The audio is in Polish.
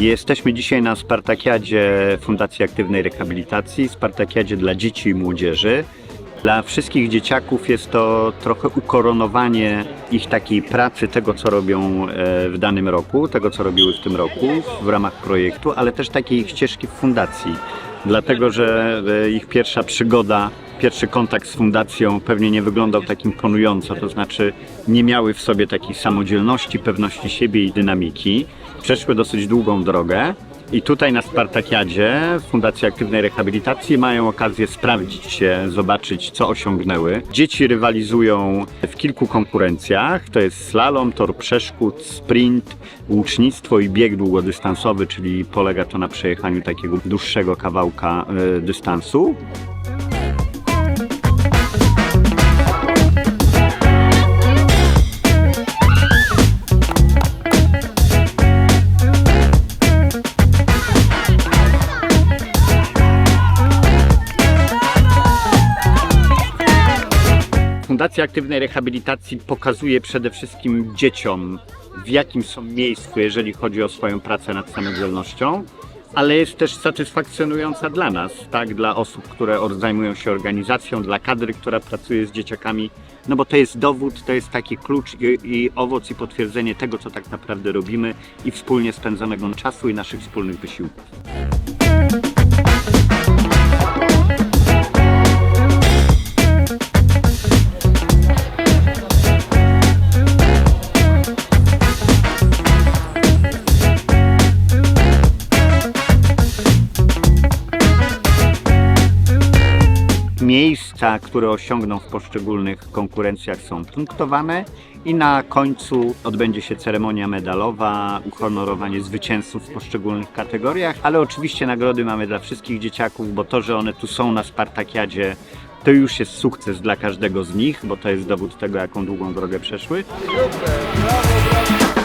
Jesteśmy dzisiaj na Spartakiadzie Fundacji Aktywnej Rehabilitacji, Spartakiadzie dla dzieci i młodzieży. Dla wszystkich dzieciaków jest to trochę ukoronowanie ich takiej pracy, tego co robią e, w danym roku, tego co robiły w tym roku w ramach projektu, ale też takiej ścieżki w fundacji. Dlatego, że e, ich pierwsza przygoda, pierwszy kontakt z fundacją pewnie nie wyglądał tak imponująco, to znaczy nie miały w sobie takiej samodzielności, pewności siebie i dynamiki. Przeszły dosyć długą drogę. I tutaj na Spartakiadzie Fundacji Aktywnej Rehabilitacji mają okazję sprawdzić się, zobaczyć co osiągnęły. Dzieci rywalizują w kilku konkurencjach. To jest slalom, tor przeszkód, sprint, łucznictwo i bieg długodystansowy, czyli polega to na przejechaniu takiego dłuższego kawałka e, dystansu. Fundacja Aktywnej Rehabilitacji pokazuje przede wszystkim dzieciom, w jakim są miejscu, jeżeli chodzi o swoją pracę nad samodzielnością, ale jest też satysfakcjonująca dla nas, tak, dla osób, które zajmują się organizacją, dla kadry, która pracuje z dzieciakami, no bo to jest dowód, to jest taki klucz i, i owoc i potwierdzenie tego, co tak naprawdę robimy i wspólnie spędzonego czasu i naszych wspólnych wysiłków. Miejsca, które osiągną w poszczególnych konkurencjach są punktowane i na końcu odbędzie się ceremonia medalowa, uhonorowanie zwycięzców w poszczególnych kategoriach, ale oczywiście nagrody mamy dla wszystkich dzieciaków, bo to, że one tu są na Spartakiadzie, to już jest sukces dla każdego z nich, bo to jest dowód tego, jaką długą drogę przeszły. Super, brawo, brawo.